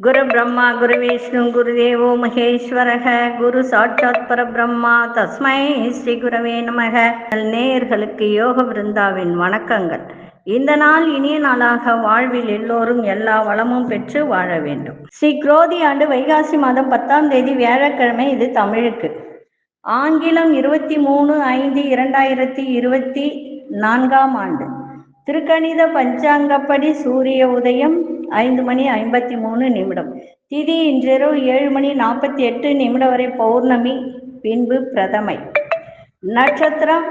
குரு பிரம்மா குரு விஷ்ணு குரு தேவோ மகேஸ்வரக. குரு சாட்சாத் பரபிரம்மா. தஸ்மை ஸ்ரீ குருவே நமக. நேயர்களுக்கு யோக பிருந்தாவின் வணக்கங்கள். இந்த நாள் இனிய நாளாக வாழ்வில் எல்லோரும் எல்லா வளமும் பெற்று வாழ வேண்டும். ஸ்ரீ குரோதி ஆண்டு வைகாசி மாதம் பத்தாம் தேதி வியாழக்கிழமை இது தமிழுக்கு. ஆங்கிலம் இருபத்தி மூணு ஐந்து இரண்டாயிரத்தி இருபத்தி நான்காம் ஆண்டு. திருக்கணித பஞ்சாங்கப்படி சூரிய உதயம் ஐந்து மணி ஐம்பத்தி மூணு நிமிடம். திதி இன்றிரவு ஏழு மணி நாற்பத்தி எட்டு நிமிடம் வரை பௌர்ணமி பின்பு பிரதமை. நட்சத்திரம்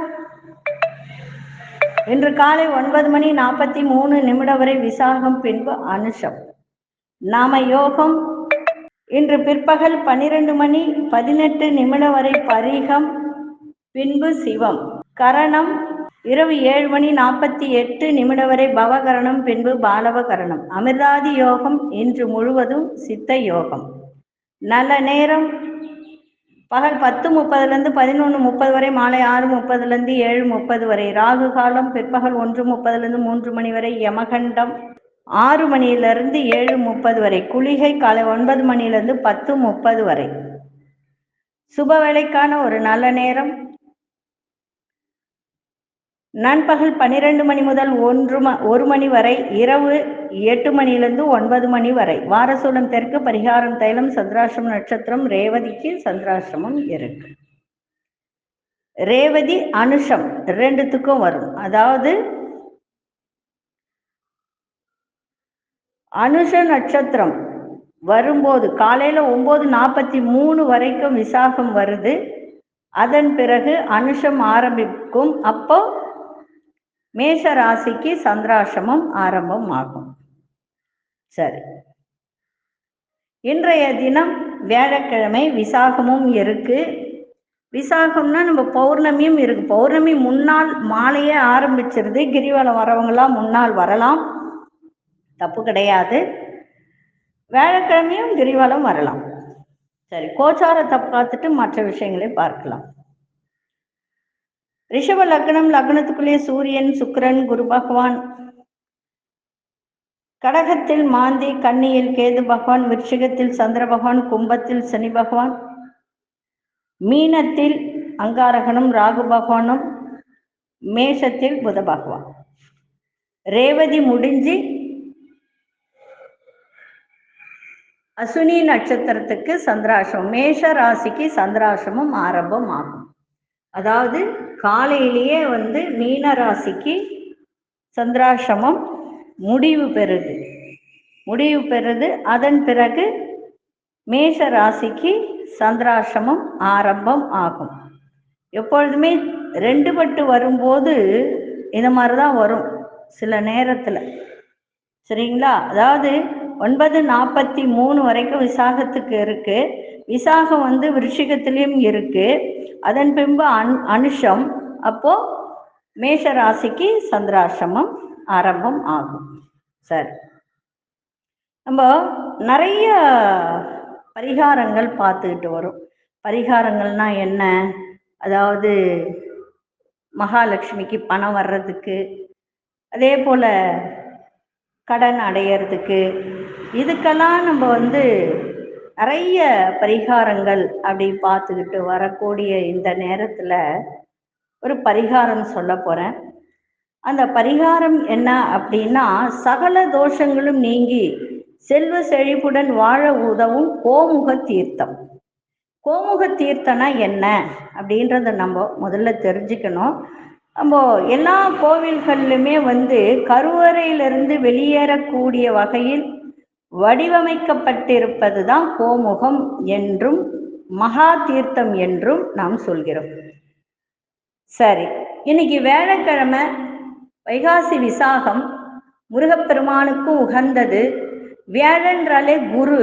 இன்று காலை ஒன்பது மணி நாற்பத்தி மூணு நிமிடம் வரை விசாகம் பின்பு அனுஷம். நாம யோகம். இன்று பிற்பகல் பன்னிரண்டு மணி பதினெட்டு நிமிடம் வரை பரிகம் பின்பு சிவம். கரணம் இரவு ஏழு மணி நாற்பத்தி எட்டு நிமிடம் வரை பவகரணம் பின்பு பாலவகரணம். அமிர்தாதி யோகம் இன்று முழுவதும் சித்த யோகம். நல்ல நேரம். பகல் பத்து முப்பதுலேருந்து பதினொன்று முப்பது வரை மாலை ஆறு முப்பதுலேருந்து ஏழு முப்பது வரை. ராகு காலம் பிற்பகல் ஒன்று முப்பதுலேருந்து மூன்று மணி வரை. யமகண்டம் ஆறு மணியிலிருந்து ஏழு முப்பது வரை. குளிகை காலை ஒன்பது மணியிலிருந்து பத்து முப்பது வரை. சுப வேலைக்கான ஒரு நல்ல நேரம். நண்பகல் பன்னிரெண்டு மணி முதல் ஒன்று ம ஒரு மணி வரை இரவு எட்டு மணியிலிருந்து ஒன்பது மணி வரை. வாரசூலம் தெற்கு பரிகாரம் தைலம் சந்திராசிரம நட்சத்திரம் ரேவதிக்கு சந்திராசிரமம் இருக்கு. ரேவதி அனுஷம் ரெண்டுத்துக்கும் வரும். அதாவது அனுஷ நட்சத்திரம் வரும்போது காலையில ஒன்பது நாற்பத்தி மூணு வரைக்கும் விசாகம் வருது. அதன் பிறகு அனுஷம் ஆரம்பிக்கும். அப்போ மேஷ ராசிக்கு சந்திராசிரமம் ஆரம்பம் ஆகும் சரி. இன்றைய தினம் வியாழக்கிழமை விசாகமும் இருக்கு. விசாகம்னா நம்ம பௌர்ணமியும் இருக்கு. பௌர்ணமி முன்னாள் மாலையே ஆரம்பிச்சிருது. கிரிவலம் வரவங்களாம் முன்னால் வரலாம். தப்பு கிடையாது. வியாழக்கிழமையும் கிரிவலம் வரலாம். சரி கோச்சாரத்தை பார்த்துட்டு மற்ற விஷயங்களை பார்க்கலாம். ரிஷப லக்னம் லக்னத்துக்குள்ளே சூரியன் சுக்கிரன் குரு பகவான். கடகத்தில் மாந்தி கன்னியில் கேது பகவான் விருஷகத்தில் சந்திர பகவான் கும்பத்தில் சனி பகவான். மீனத்தில் அங்காரகனும் ராகு பகவானும் மேஷத்தில் புத பகவான். ரேவதி முடிஞ்சு அசுனி நட்சத்திரத்துக்கு சந்திராசிரமம் மேஷ ராசிக்கு சந்திராசிரமம் ஆரம்பம் ஆகும். அதாவது காலையிலேயே வந்து மீன ராசிக்கு சந்திராசிரமம் முடிவு பெறுது. முடிவு பெறுது. அதன் பிறகு மேஷ ராசிக்கு சந்திராசிரமம் ஆரம்பம் ஆகும். எப்பொழுதுமே ரெண்டு பட்டு வரும்போது இந்த மாதிரி தான் வரும் சில நேரத்தில். சரிங்களா? அதாவது ஒன்பது நாற்பத்தி மூணு வரைக்கும் விசாகத்துக்கு இருக்கு. விசாகம் வந்து விருஷிகத்திலையும் இருக்கு. அதன் பின்பு அன் அனுஷம். அப்போ மேஷ ராசிக்கு சந்திராசிரமம் ஆரம்பம் ஆகும். சரி. நம்ம நிறைய பரிகாரங்கள் பார்த்துக்கிட்டு வரும். பரிகாரங்கள்னா என்ன? அதாவது மகாலட்சுமிக்கு பணம் வர்றதுக்கு அதே போல் கடன் அடையிறதுக்கு இதுக்கெல்லாம் நம்ம வந்து நிறைய பரிகாரங்கள் அப்படி பார்த்துக்கிட்டு வரக்கூடிய இந்த நேரத்தில் ஒரு பரிகாரம் சொல்ல போகிறேன் அந்த பரிகாரம் என்ன அப்படின்னா சகல தோஷங்களும் நீங்கி செல்வ செழிப்புடன் வாழ உதவும் கோமுக தீர்த்தம். கோமுக தீர்த்தம்னா என்ன அப்படின்றத நம்ம முதல்ல தெரிஞ்சுக்கணும். நம்ம எல்லா கோவில்கள்லையுமே வந்து கருவறையிலிருந்து வெளியேறக்கூடிய வகையில் வடிவமைக்கப்பட்டிருப்பது தான் கோமுகம் என்றும் மகா தீர்த்தம் என்றும் நாம் சொல்கிறோம். சரி இன்னைக்கு வேலைக்கிழமை வைகாசி விசாகம் முருகப்பெருமானுக்கும் உகந்தது. வியாழன்றாலே குரு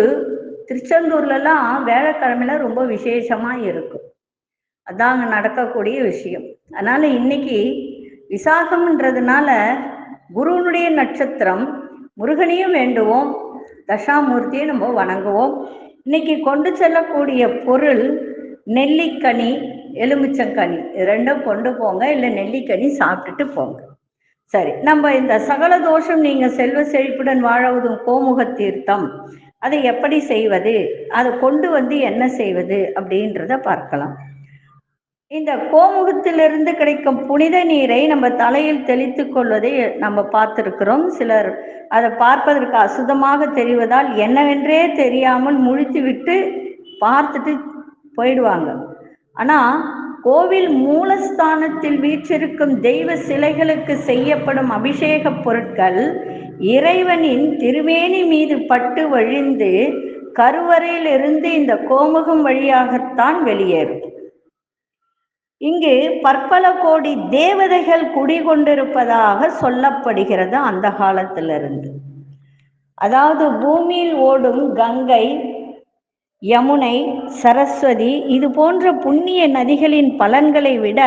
திருச்செந்தூர்லலாம் வேலைக்கிழமையில ரொம்ப விசேஷமா இருக்கும். அதாங்க நடக்கக்கூடிய விஷயம். அதனால இன்னைக்கு விசாகம்ன்றதுனால குருனுடைய நட்சத்திரம் முருகனையும் வேண்டுவோம் தசாமூர்த்தியை நம்ம வணங்குவோம். இன்னைக்கு கொண்டு செல்லக்கூடிய பொருள் நெல்லிக்கனி எலுமிச்சங்கனி. ரெண்டும் கொண்டு போங்க இல்லை நெல்லிக்கனி சாப்பிட்டுட்டு போங்க. சரி நம்ம இந்த சகல தோஷம் நீங்க செல்வ செழிப்புடன் வாழவதும் கோமுக தீர்த்தம் அதை எப்படி செய்வது? அதை கொண்டு வந்து என்ன செய்வது? அப்படின்றத பார்க்கலாம். இந்த கோமுகத்திலிருந்து கிடைக்கும் புனித நீரை நம்ம தலையில் தெளித்து கொள்வதை நம்ம பார்த்திருக்கிறோம் சிலர். அதை பார்ப்பதற்கு அசுதமாக தெரிவதால் என்னவென்றே தெரியாமல் முழித்து விட்டு பார்த்துட்டு போயிடுவாங்க. ஆனா கோவில் மூலஸ்தானத்தில் வீற்றிருக்கும் தெய்வ சிலைகளுக்கு செய்யப்படும் அபிஷேக பொருட்கள் இறைவனின் திருமேனி மீது பட்டு வழிந்து கருவறையிலிருந்து இந்த கோமுகம் வழியாகத்தான் வெளியேறும். இங்கு பற்பல கோடி தேவதைகள் குடிகொண்டிருப்பதாக சொல்லப்படுகிறது அந்த காலத்திலிருந்து. அதாவது பூமியில் ஓடும் கங்கை யமுனை சரஸ்வதி இது போன்ற புண்ணிய நதிகளின் பலன்களை விட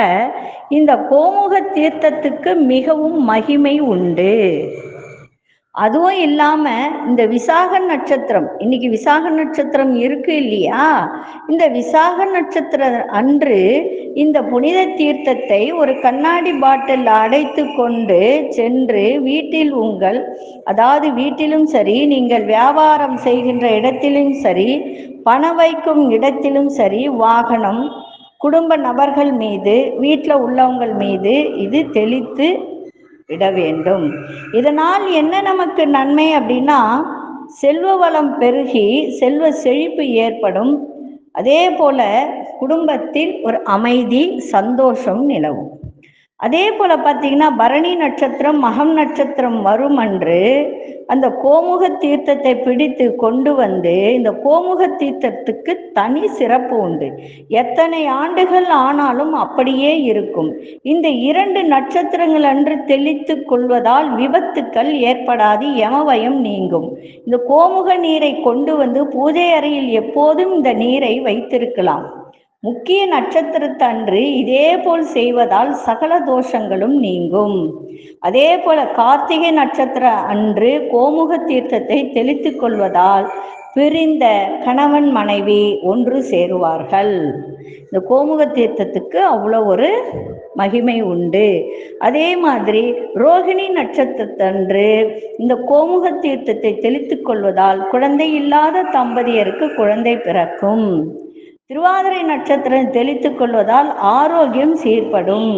இந்த கோமுக தீர்த்தத்துக்கு மிகவும் மகிமை உண்டு. அதுவும் இல்லாம இந்த விசாக நட்சத்திரம் இன்னைக்கு விசாக நட்சத்திரம் இருக்கு இல்லையா? இந்த விசாக நட்சத்திர அன்று இந்த புனித தீர்த்தத்தை ஒரு கண்ணாடி பாட்டில் அடைத்து கொண்டு சென்று வீட்டில் உங்கள் அதாவது வீட்டிலும் சரி நீங்கள் வியாபாரம் செய்கின்ற இடத்திலும் சரி பண வைக்கும் இடத்திலும் சரி வாகனம் குடும்ப நபர்கள் மீது வீட்டில் உள்ளவங்கள் மீது இது தெளித்து விட வேண்டும். இதனால் என்ன நமக்கு நன்மை அப்படின்னா செல்வ வளம் பெருகி செல்வ செழிப்பு ஏற்படும். அதே போல குடும்பத்தில் ஒரு அமைதி சந்தோஷம் நிலவும். அதே போல பார்த்தீங்கன்னா பரணி நட்சத்திரம் மகம் நட்சத்திரம் வரும் அன்று அந்த கோமுக தீர்த்தத்தை பிடித்து கொண்டு வந்து இந்த கோமுக தீர்த்தத்துக்கு தனி சிறப்பு உண்டு. எத்தனை ஆண்டுகள் ஆனாலும் அப்படியே இருக்கும். இந்த இரண்டு நட்சத்திரங்கள் அன்று தெளித்து கொள்வதால் விபத்துக்கள் ஏற்படாது யமவயம் நீங்கும். இந்த கோமுக நீரை கொண்டு வந்து பூஜை அறையில் எப்போதும் இந்த நீரை வைத்திருக்கலாம். முக்கிய நட்சத்திரத்தன்று இதே போல் செய்வதால் சகல தோஷங்களும் நீங்கும். அதே போல கார்த்திகை நட்சத்திர அன்று கோமுக தீர்த்தத்தை தெளித்து கொள்வதால் பிரிந்த கணவன் மனைவி ஒன்று சேருவார்கள். இந்த கோமுக தீர்த்தத்துக்கு அவ்வளோ ஒரு மகிமை உண்டு. அதே மாதிரி ரோகிணி நட்சத்திரத்தன்று இந்த கோமுக தீர்த்தத்தை தெளித்து கொள்வதால் குழந்தை இல்லாத தம்பதியருக்கு குழந்தை பிறக்கும். திருவாதிரை நட்சத்திரம் தெளித்து கொள்வதால் ஆரோக்கியம் சீர்படும்.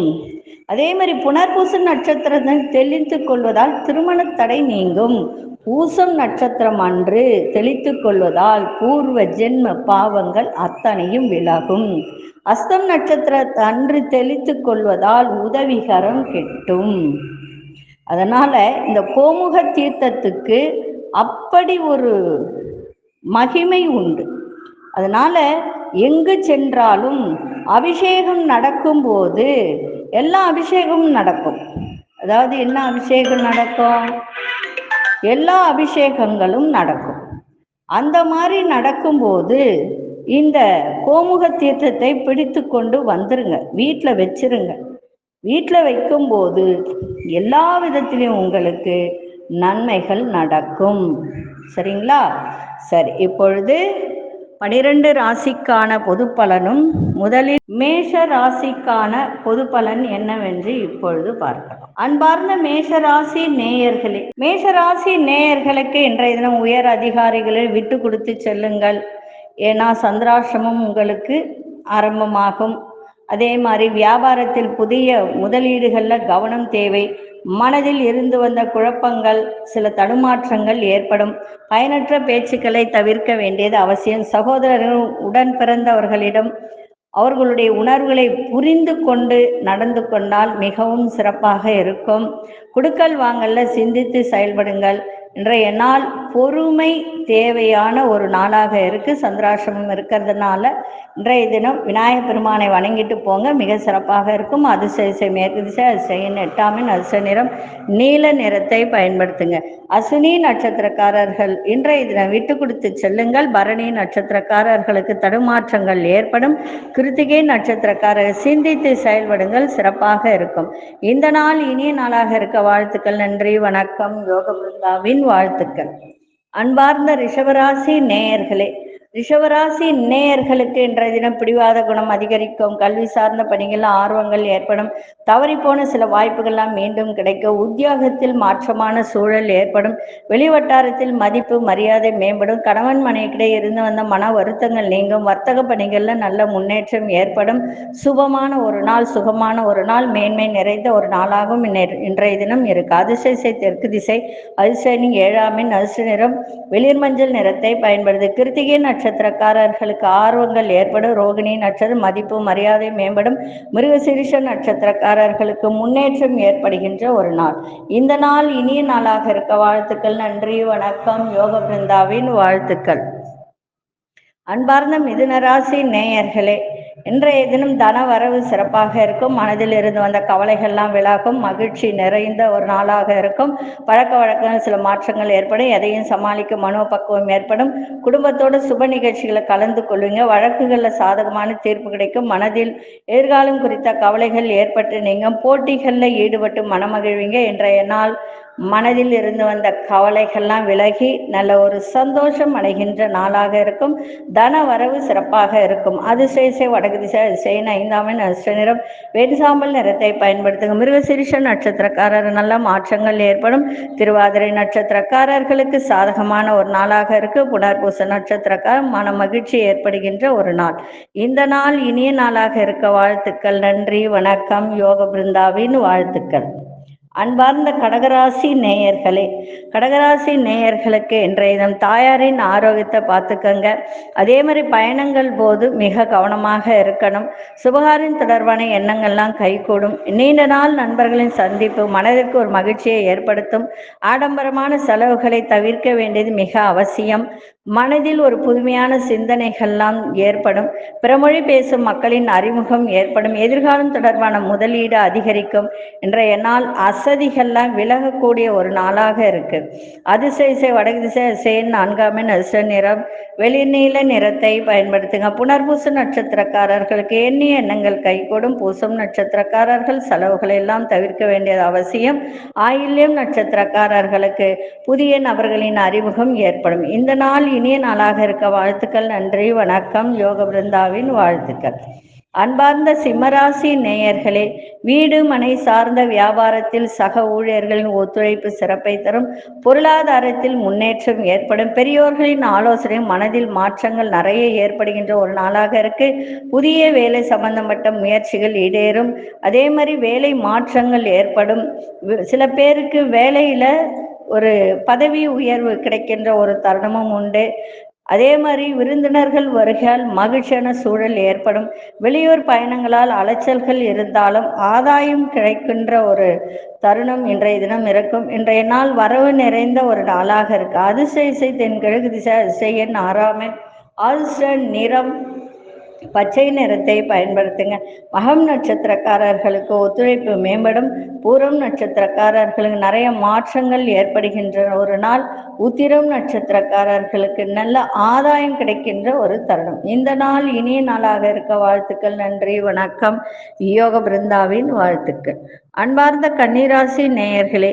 அதே மாதிரி புனர்பூச நட்சத்திரத்தை தெளித்து கொள்வதால் திருமண தடை நீங்கும். பூசம் நட்சத்திரம் அன்று தெளித்து கொள்வதால் பூர்வ ஜென்ம பாவங்கள் அத்தனையும் விலகும். அஸ்தம் நட்சத்திரத்தை அன்று தெளித்து கொள்வதால் உதவிகரம் கெட்டும். அதனால இந்த கோமுக தீர்த்தத்துக்கு அப்படி ஒரு மகிமை உண்டு. அதனால எங்கு சென்றாலும் அபிஷேகம் நடக்கும்போது எல்லா அபிஷேகமும் நடக்கும். அதாவது என்ன அபிஷேகம் நடக்கும்? எல்லா அபிஷேகங்களும் நடக்கும். அந்த மாதிரி நடக்கும்போது இந்த கோமுக தீர்த்தத்தை பிடித்து கொண்டு வந்துருங்க. வீட்டில் வச்சிருங்க. வீட்டில் வைக்கும்போது எல்லா விதத்திலையும் உங்களுக்கு நன்மைகள் நடக்கும். சரிங்களா? சரி இப்பொழுது பனிரெண்டு ராசிக்கான பொது பலனும் முதலில் மேஷ ராசிக்கான பொது பலன் என்னவென்று இப்பொழுது பார்க்கலாம். அன்பார்ந்த மேஷராசி நேயர்களே மேஷராசி நேயர்களுக்கு இன்றைய தினம் உயர் அதிகாரிகளை விட்டு கொடுத்து செல்லுங்கள். ஏன்னா சந்திராசிரமம் உங்களுக்கு ஆரம்பமாகும். அதே மாதிரி வியாபாரத்தில் புதிய முதலீடுகளில் கவனம் தேவை. மனதில் இருந்து வந்த குழப்பங்கள் சில தடுமாற்றங்கள் ஏற்படும். பயனற்ற பேச்சுக்களை தவிர்க்க வேண்டியது அவசியம். சகோதரர்கள் உடன் பிறந்தவர்களிடம் அவர்களுடைய உணர்வுகளை புரிந்து கொண்டு நடந்து கொண்டால் மிகவும் சிறப்பாக இருக்கும். குடுக்கல் வாங்கல்ல சிந்தித்து செயல்படுங்கள். இன்றைய நாள் பொறுமை தேவையான ஒரு நாளாக இருக்கு. சந்திராசிரமம் இருக்கிறதுனால இன்றைய தினம் விநாயகப் பெருமானை வணங்கிட்டு போங்க. மிக சிறப்பாக இருக்கும். அதிசய திசை மேற்கு திசை அதிசய எட்டாமின் அதிசய நிறம் நீல நிறத்தை பயன்படுத்துங்க. அசுனி நட்சத்திரக்காரர்கள் இன்றைய தினம் விட்டு கொடுத்து செல்லுங்கள். பரணி நட்சத்திரக்காரர்களுக்கு தடுமாற்றங்கள் ஏற்படும். கிருத்திகை நட்சத்திரக்காரர்கள் சிந்தித்து செயல்படுங்கள். சிறப்பாக இருக்கும். இந்த நாள் இனிய நாளாக இருக்க. வாழ்த்துக்கள் நன்றி வணக்கம். யோக பிருந்தாவின் வாழ்த்துக்கள். அன்பார்ந்த ரிஷவராசி நேயர்களே ரிஷவராசி நேயர்களுக்கு இன்றைய தினம் பிடிவாத குணம் அதிகரிக்கும். கல்வி சார்ந்த பணிகள் ஆர்வங்கள் ஏற்படும். தவறிப்போன சில வாய்ப்புகள்லாம் மீண்டும் கிடைக்கும் உத்தியோகத்தில் மாற்றமான சூழல் ஏற்படும். வெளிவட்டாரத்தில் மதிப்பு மரியாதை மேம்படும். கணவன் மனைக்கிடையே இருந்து வந்த மன வருத்தங்கள் நீங்கும். வர்த்தக பணிகள்ல நல்ல முன்னேற்றம் ஏற்படும். சுபமான ஒரு நாள் சுகமான ஒரு நாள் மேன்மை நிறைந்த ஒரு நாளாகவும் இன்னை- இன்றைய தினம் இருக்கு. அதிசய தெற்கு திசை அதிசயனின் ஏழாமின் அதிர்ஷ்ட நிறம் வெளிர் மஞ்சள் நிறத்தை பயன்படுது. கிருத்திகை நட்சத்திரக்காரர்களுக்கு ஆர்வங்கள் ஏற்படும். ரோகிணி நட்சத்திரம் மதிப்பு மரியாதை மேம்படும். மிருகசிரிஷ நட்சத்திரக்காரர்களுக்கு முன்னேற்றம் ஏற்படுகின்ற ஒரு நாள். இந்த நாள் இனிய நாளாக இருக்க வாழ்த்துக்கள். நன்றி வணக்கம். யோக பிருந்தாவின் வாழ்த்துக்கள். அன்பார்ந்த மிதுனராசி நேயர்களே இன்றைய தினம் தன வரவு சிறப்பாக இருக்கும். மனதில் இருந்து வந்த கவலைகள்லாம் விலாகும். மகிழ்ச்சி நிறைந்த ஒரு நாளாக இருக்கும். பழக்க வழக்கங்கள் சில மாற்றங்கள் ஏற்படும். எதையும் சமாளிக்கும் மனோபக்குவம் ஏற்படும். குடும்பத்தோட சுப நிகழ்ச்சிகளை கலந்து கொள்வீங்க. வழக்குகளில் சாதகமான தீர்ப்பு கிடைக்கும். மனதில் எதிர்காலம் குறித்த கவலைகள் ஏற்பட்டு நீங்க போட்டிகளில் ஈடுபட்டு மனமகிழ்வீங்க. இன்றைய நாள் மனதில் இருந்து வந்த கவலைகள்லாம் விலகி நல்ல ஒரு சந்தோஷம் அடைகின்ற நாளாக இருக்கும். தன வரவு சிறப்பாக இருக்கும். அதிசயசை வடக்கு திசை அதிசயன் ஐந்தாமின் அதிர்ஷ்ட நிறம். வெண்சாம்பல் நிறத்தை பயன்படுத்துங்க. மிருகசிரிஷ நட்சத்திரக்காரர் நல்ல மாற்றங்கள் ஏற்படும். திருவாதிரை நட்சத்திரக்காரர்களுக்கு சாதகமான ஒரு நாளாக இருக்கு. புனர்பூச நட்சத்திரக்காரர் மன மகிழ்ச்சி ஏற்படுகின்ற ஒரு நாள். இந்த நாள் இனிய நாளாக இருக்க. வாழ்த்துக்கள் நன்றி வணக்கம். யோக பிருந்தாவின் வாழ்த்துக்கள். அன்பார்ந்த கடகராசி நேயர்களே கடகராசி நேயர்களுக்கு இன்றைய தினம் தாயாரின் ஆரோக்கியத்தை பார்த்துக்கங்க. அதே மாதிரி பயணங்கள் போது மிக கவனமாக இருக்கணும். சுபகாரின் தொடர்பான எண்ணங்கள்லாம் கைகூடும். நீண்ட நாள் நண்பர்களின் சந்திப்பு மனதிற்கு ஒரு மகிழ்ச்சியை ஏற்படுத்தும். ஆடம்பரமான செலவுகளை தவிர்க்க வேண்டியது மிக அவசியம். மனதில் ஒரு புதுமையான சிந்தனைகள்லாம் ஏற்படும். பிறமொழி பேசும் மக்களின் அறிமுகம் ஏற்படும். எதிர்காலம் தொடர்பான முதலீடு அதிகரிக்கும் இன்றைய நாள் அசதிகள்லாம் விலகக்கூடிய ஒரு நாளாக இருக்கு. அதிசய வடக்கு திசை சேன் நான்காமின் அதிர்ஷ்ட நிறம். வெளிநீல நிறத்தை பயன்படுத்துங்க. புனர்பூச நட்சத்திரக்காரர்களுக்கு எண்ணிய எண்ணங்கள் கைகூடும். பூசம் நட்சத்திரக்காரர்கள் செலவுகளை எல்லாம் தவிர்க்க வேண்டியது அவசியம். ஆயில்யம் நட்சத்திரக்காரர்களுக்கு புதிய நபர்களின் அறிமுகம் ஏற்படும். இந்த நாள் இனிய நாளாக இருக்க வாழ்த்துக்கள் நன்றி வணக்கம் யோக பிருந்தாவின் வாழ்த்துக்கள். அன்பார்ந்த சிம்மராசி நேயர்களே வீடு மனை சார்ந்த வியாபாரத்தில் சக ஊழியர்களின் ஒத்துழைப்பு சிறப்பை தரும் பொருளாதாரத்தில் முன்னேற்றம் ஏற்படும் பெரியோர்களின் ஆலோசனை மனதில் மாற்றங்கள் நிறைய ஏற்படுகின்ற ஒரு நாளாக இருக்கு. புதிய வேலை சம்பந்தப்பட்ட முயற்சிகள் ஈடேறும். அதே மாதிரி வேலை மாற்றங்கள் ஏற்படும். சில பேருக்கு வேலையில ஒரு பதவி உயர்வு கிடைக்கின்ற ஒரு தருணமும் உண்டு. அதே மாதிரி விருந்தினர்கள் வருகையால் மகிழ்ச்சியான சூழல் ஏற்படும். வெளியூர் பயணங்களால் அலைச்சல்கள் இருந்தாலும் ஆதாயம் கிடைக்கின்ற ஒரு தருணம் இன்றைய தினம் இருக்கும். இன்றைய நாள் வரவு நிறைந்த ஒரு நாளாக இருக்கு. அதிசய தென்கிழக்கு திசை அதிசயன் ஆறாமன் அதிர்ஷ்ட நிறம் பச்சை நிறத்தை பயன்படுத்துங்க. மகம் நட்சத்திரக்காரர்களுக்கு ஒத்துழைப்பு மேம்படும். பூரம் நட்சத்திரக்காரர்களுக்கு நிறைய மாற்றங்கள் ஏற்படுகின்ற ஒரு நாள். உத்திரம் நட்சத்திரக்காரர்களுக்கு நல்ல ஆதாயம் கிடைக்கின்ற ஒரு தருணம். இந்த நாள் இனிய நாளாக இருக்க வாழ்த்துக்கள். நன்றி வணக்கம். யோக பிருந்தாவின் வாழ்த்துக்கள். அன்பார்ந்த கன்னிராசி நேயர்களே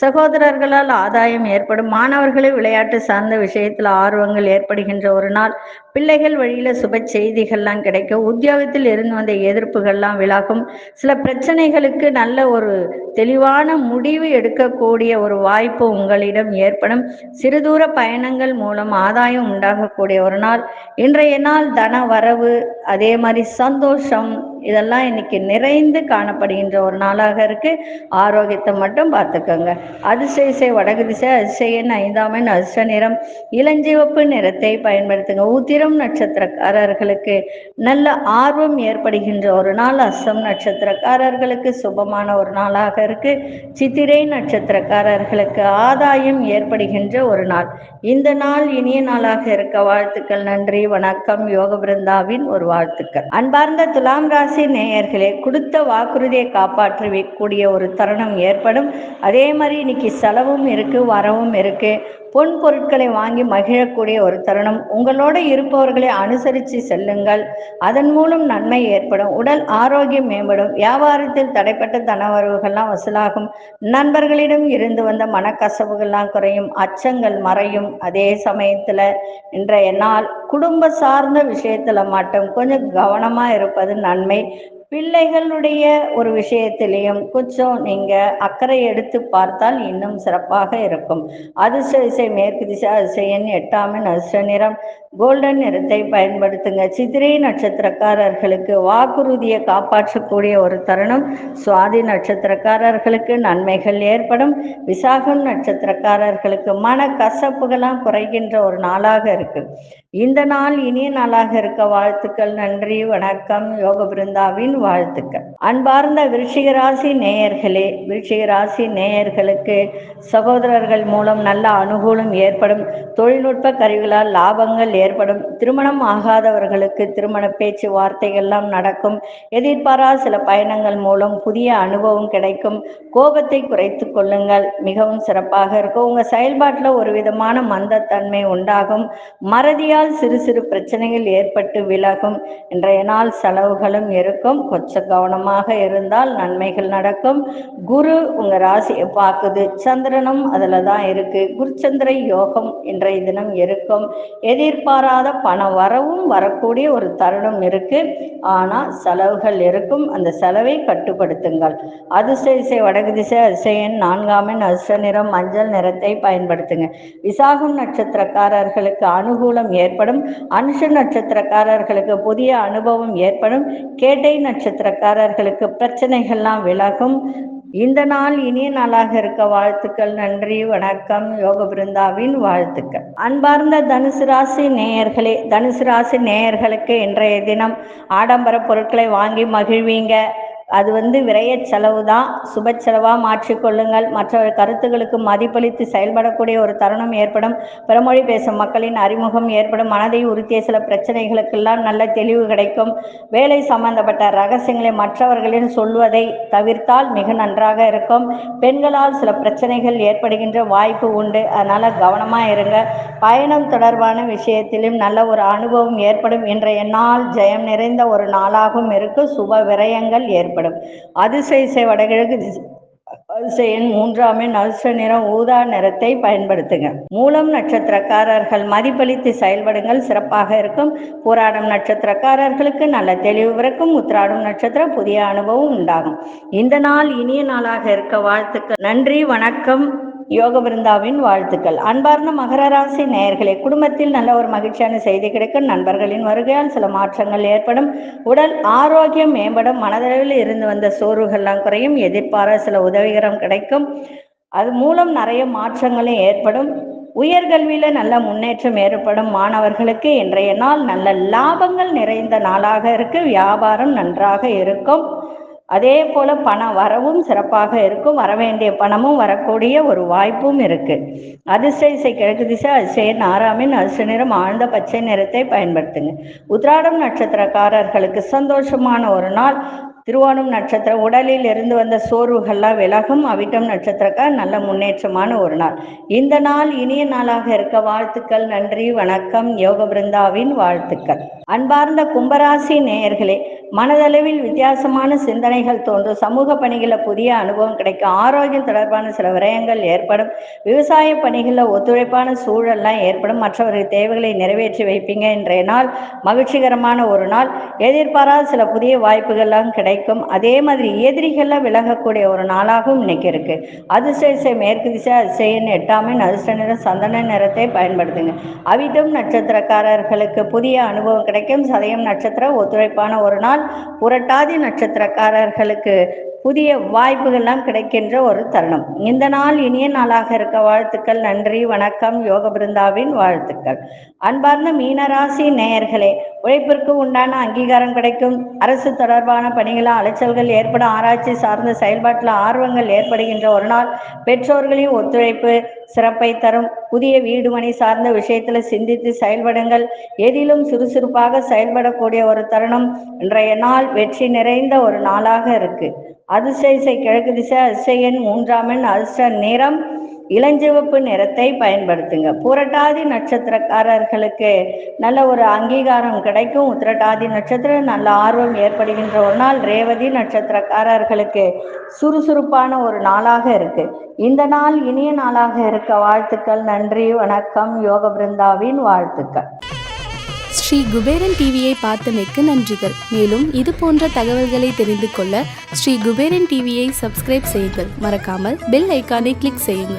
சகோதரர்களால் ஆதாயம் ஏற்படும் மாணவர்களே விளையாட்டு சார்ந்த விஷயத்தில் ஆர்வங்கள் ஏற்படுகின்ற ஒரு நாள். பிள்ளைகள் வழியில சுப செய்திகள்லாம் கிடைக்கும் உத்தியோகத்தில் இருந்து வந்த எதிர்ப்புகள்லாம் விலாகும். சில பிரச்சனைகளுக்கு நல்ல ஒரு தெளிவான முடிவு எடுக்கக்கூடிய ஒரு வாய்ப்பு உங்களிடம் ஏற்படும். சிறுதூர பயணங்கள் மூலம் ஆதாயம் உண்டாகக்கூடிய ஒரு நாள். இன்றைய நாள் தன வரவு அதே மாதிரி சந்தோஷம் இதெல்லாம் இன்னைக்கு நிறைந்து காணப்படுகின்ற ஒரு நாளாக இருக்கு. ஆரோக்கியத்தை மட்டும் பார்த்துக்கோங்க. அதிசய வடகு திசை அதிசயன் ஐந்தாமன் அதிர்ஷ்ட நிறம். இளஞ்சிவப்பு நிறத்தை பயன்படுத்துங்க. உத்திரம் நட்சத்திரக்காரர்களுக்கு நல்ல ஆர்வம் ஏற்படுகின்ற ஒரு நாள். அஸ்ஸம் நட்சத்திரக்காரர்களுக்கு சுபமான ஒரு நாளாக இருக்கு. சித்திரை நட்சத்திரக்காரர்களுக்கு ஆதாயம் ஏற்படுகின்ற ஒரு நாள். இந்த நாள் இனிய நாளாக இருக்க வாழ்த்துக்கள். நன்றி. வணக்கம். யோக பிருந்தாவின் ஒரு வாழ்த்துக்கள். அன்பார்ந்த துலாம் ராசி நேயர்களே கொடுத்த வாக்குறுதியை காப்பாற்றக்கூடிய ஒரு தருணம் ஏற்படும். அதே மாதிரி இன்னைக்கு செலவும் இருக்கு வரவும் இருக்கு. பொன் பொருட்களை வாங்கி மகிழக்கூடிய ஒரு தருணம். உங்களோடு இருப்பவர்களை அனுசரித்து செல்லுங்கள். அதன் மூலம் நன்மை ஏற்படும். உடல் ஆரோக்கியம் மேம்படும். வியாபாரத்தில் தடைப்பட்ட தனவரவுகள்லாம் வசூலாகும். நண்பர்களிடம் இருந்து வந்த மனக்கசவுகள்லாம் குறையும். அச்சங்கள் மறையும். அதே சமயத்தில் இன்றைய நாள் குடும்ப சார்ந்த விஷயத்தில் மட்டும் கொஞ்சம் கவனமாக இருப்பது நன்மை. பிள்ளைகளுடைய ஒரு விஷயத்திலையும் கொஞ்சம் நீங்க அக்கறை எடுத்து பார்த்தால் இன்னும் சிறப்பாக இருக்கும். அதிர்ஷ்ட திசை மேற்கு திசை அதிசயன் எட்டாமின் அதிர்ஷ்ட நிறம். கோல்டன் நிறத்தை பயன்படுத்துங்க. சித்திரை நட்சத்திரக்காரர்களுக்கு வாக்குறுதியை காப்பாற்றக்கூடிய ஒரு தருணம். சுவாதி நட்சத்திரக்காரர்களுக்கு நன்மைகள் ஏற்படும். விசாகம் நட்சத்திரக்காரர்களுக்கு மன கசப்புகளாம் குறைகின்ற ஒரு நாளாக இருக்கு. இந்த நாள் இனிய நாளாக இருக்க வாழ்த்துக்கள் நன்றி வணக்கம் யோக பிருந்தாவின் வாழ்த்துக்கள். அன்பார்ந்த விருஷிகராசி நேயர்களே விருஷிகராசி நேயர்களுக்கு சகோதரர்கள் மூலம் நல்ல அனுகூலம் ஏற்படும். தொழில்நுட்ப கருவிகளால் லாபங்கள் ஏற்படும். திருமணம் ஆகாதவர்களுக்கு திருமண பேச்சு வார்த்தைகள்லாம் நடக்கும். எதிர்பாரா சில பயணங்கள் மூலம் புதிய அனுபவம் கிடைக்கும். கோபத்தை குறைத்து கொள்ளுங்கள். மிகவும் சிறப்பாக இருக்கும். உங்க செயல்பாட்டில் ஒரு விதமான மந்தத்தன்மை உண்டாகும். மறதியால் சிறு சிறு பிரச்சனைகள் ஏற்பட்டு விலகும். இன்றைய நாள் செலவுகளும் இருக்கும். கொஞ்சம் கவனமாக இருந்தால் நன்மைகள் நடக்கும். குரு உங்க ராசியை பார்க்குது. சந்திரனும் அதுல தான் இருக்கு. குருச்சந்திர யோகம் இன்றைய தினம் இருக்கும். எதிர்பாராத பண வரவும் வரக்கூடிய ஒரு தருணம் இருக்கு. ஆனா செலவுகள் இருக்கும். அந்த செலவை கட்டுப்படுத்துங்கள். அதிர்ஷ்ட திசை வடக்கு திசை அதிசயன் நான்காமின் அதிர்ஷ்ட நிறம் மஞ்சள் நிறத்தை பயன்படுத்துங்க. விசாகம் நட்சத்திரக்காரர்களுக்கு அனுகூலம் ஏற்படும். அனுஷ நட்சத்திரக்காரர்களுக்கு புதிய அனுபவம் ஏற்படும். கேட்டை நட்சத்திரக்காரர்களுக்கு பிரச்சனைகள்லாம் விலகும். இந்த நாள் இனிய நாளாக இருக்க வாழ்த்துக்கள் நன்றி வணக்கம் யோக பிருந்தாவின் வாழ்த்துக்கள். அன்பார்ந்த தனுசு ராசி நேயர்களே தனுசு ராசி நேயர்களுக்கு இன்றைய தினம் ஆடம்பர பொருட்களை வாங்கி மகிழ்வீங்க. அது வந்து விரைய செலவு தான் சுப செலவாக மாற்றிக்கொள்ளுங்கள் மற்ற கருத்துக்களுக்கு மதிப்பளித்து செயல்படக்கூடிய ஒரு தருணம் ஏற்படும். பிறமொழி பேசும் மக்களின் அறிமுகம் ஏற்படும். மனதை உறுத்திய சில பிரச்சனைகளுக்கெல்லாம் நல்ல தெளிவு கிடைக்கும். வேலை சம்பந்தப்பட்ட ரகசியங்களை மற்றவர்களிடம் சொல்வதை தவிர்த்தால் மிக நன்றாக இருக்கும். பெண்களால் சில பிரச்சனைகள் ஏற்படுகின்ற வாய்ப்பு உண்டு. அதனால் கவனமாக இருங்க. பயணம் தொடர்பான விஷயத்திலும் நல்ல ஒரு அனுபவம் ஏற்படும். இன்றைய நாள் ஜெயம் நிறைந்த ஒரு நாளாகவும் இருக்கு. சுப விரயங்கள் ஏற்படும். அதிசய வடகிழக்கு அதிசயன் மூன்றாம் எண் அதிர்ஷ்ட நிறம் ஊதா நிறத்தை பயன்படுத்துங்க. மூலம் நட்சத்திரக்காரர்கள் மதிப்பளித்து செயல்படுங்கள் சிறப்பாக இருக்கும். போராடும் நட்சத்திரக்காரர்களுக்கு நல்ல தெளிவு பிறக்கும். உத்திராடும் நட்சத்திரம் புதிய அனுபவம் உண்டாகும். இந்த நாள் இனிய நாளாக இருக்க வாழ்த்துக்கள். நன்றி வணக்கம். யோக விருந்தாவின் வாழ்த்துக்கள். அன்பார்ந்த மகர ராசி நேயர்களே குடும்பத்தில் நல்ல ஒரு மகிழ்ச்சியான செய்தி கிடைக்கும். நண்பர்களின் வருகையால் சில மாற்றங்கள் ஏற்படும். உடல் ஆரோக்கியம் மேம்படும். மனதளவில் இருந்து வந்த சோர்வுகள்லாம் குறையும். எதிர்பார சில உதவிகரம் கிடைக்கும். அது மூலம் நிறைய மாற்றங்களும் ஏற்படும். உயர்கல்வியில நல்ல முன்னேற்றம் ஏற்படும். மாணவர்களுக்கு இன்றைய நாள் நல்ல லாபங்கள் நிறைந்த நாளாக இருக்கு. வியாபாரம் நன்றாக இருக்கும். அதே போல பண வரவும் சிறப்பாக இருக்கும். வரவேண்டிய பணமும் வரக்கூடிய ஒரு வாய்ப்பும் இருக்கு. அதிர்ஷ்ட இசை கிழக்கு திசை அதிசயன் ஆறாமின் அரிசி நிறம் ஆழ்ந்த பச்சை நிறத்தை பயன்படுத்துங்க. உத்ராடம் நட்சத்திரக்காரர்களுக்கு சந்தோஷமான ஒரு நாள். திருவோணம் நட்சத்திரம் உடலில் இருந்து வந்த சோர்வுகள்லாம் விலகும். அவிட்டம் நட்சத்திரக்கார் நல்ல முன்னேற்றமான ஒரு நாள். இந்த நாள் இனிய நாளாக இருக்க வாழ்த்துக்கள் நன்றி வணக்கம். யோக பிருந்தாவின் வாழ்த்துக்கள். அன்பார்ந்த கும்பராசி நேயர்களே மனதளவில் வித்தியாசமான சிந்தனைகள் தோன்றும் சமூக பணிகளில் புதிய அனுபவம் கிடைக்கும் ஆரோக்கியம் தொடர்பான சில விரயங்கள் ஏற்படும். விவசாய பணிகளில் ஒத்துழைப்பான சூழல்லாம் ஏற்படும். மற்றவர்கள் தேவைகளை நிறைவேற்றி வைப்பீங்க இன்றைய நாள். மகிழ்ச்சிகரமான ஒரு நாள். எதிர்பாராத சில புதிய வாய்ப்புகள்லாம் கிடைக்கும். அதே மாதிரி எதிரிகள்லாம் விலகக்கூடிய ஒரு நாளாகவும் இன்னைக்கு இருக்கு. அதிர்ஷ்ட மேற்கு திசை அதிசயன் எட்டாமின் அதிர்ஷ்ட நிறம் சந்தன நிறத்தை பயன்படுத்துங்க. அவிதம் நட்சத்திரக்காரர்களுக்கு புதிய அனுபவம் கிடைக்கும். சதயம் நட்சத்திரம் ஒத்துழைப்பான ஒரு நாள். புரட்டாதி நட்சத்திரக்காரர்களுக்கு புதிய வாய்ப்புகள்லாம் கிடைக்கின்ற ஒரு தருணம். இந்த நாள் இனிய நாளாக இருக்க வாழ்த்துக்கள். நன்றி வணக்கம். யோக பிருந்தாவின் வாழ்த்துக்கள். அன்பார்ந்த மீனராசி நேயர்களே உழைப்பிற்கு உண்டான அங்கீகாரம் கிடைக்கும். அரசு தொடர்பான பணிகளால் அலைச்சல்கள் ஏற்படும் ஆராய்ச்சி சார்ந்த செயல்பாட்டில் ஆர்வங்கள் ஏற்படுகின்ற ஒரு நாள். பெற்றோர்களின் ஒத்துழைப்பு சிறப்பை தரும். புதிய வீடு சார்ந்த விஷயத்துல சிந்தித்து செயல்படுங்கள். எதிலும் சுறுசுறுப்பாக செயல்படக்கூடிய ஒரு தருணம். இன்றைய நாள் வெற்றி நிறைந்த ஒரு நாளாக இருக்கு. அதிசயசை கிழக்கு திசை அதிசயன் மூன்றாம் எண் அதிர்ஷ்ட நிறம். இளஞ்சிவப்பு நிறத்தை பயன்படுத்துங்க. புரட்டாதி நட்சத்திரக்காரர்களுக்கு நல்ல ஒரு அங்கீகாரம் கிடைக்கும். உத்திரட்டாதி நட்சத்திரம் நல்ல ஆர்வம் ஏற்படுகின்ற ஒரு நாள். ரேவதி நட்சத்திரக்காரர்களுக்கு சுறுசுறுப்பான ஒரு நாளாக இருக்கு. இந்த நாள் இனிய நாளாக இருக்க வாழ்த்துக்கள். நன்றி வணக்கம். யோக பிருந்தாவின் வாழ்த்துக்கள். ஸ்ரீ குபேரன் டிவியை பார்த்தமைக்கு நன்றிகள். மேலும் இது போன்ற தகவல்களை தெரிந்து கொள்ள ஸ்ரீ குபேரன் டிவியை சப்ஸ்கிரைப் செய்யுங்கள். மறக்காமல் பெல் ஐக்கானை கிளிக் செய்யுங்கள்.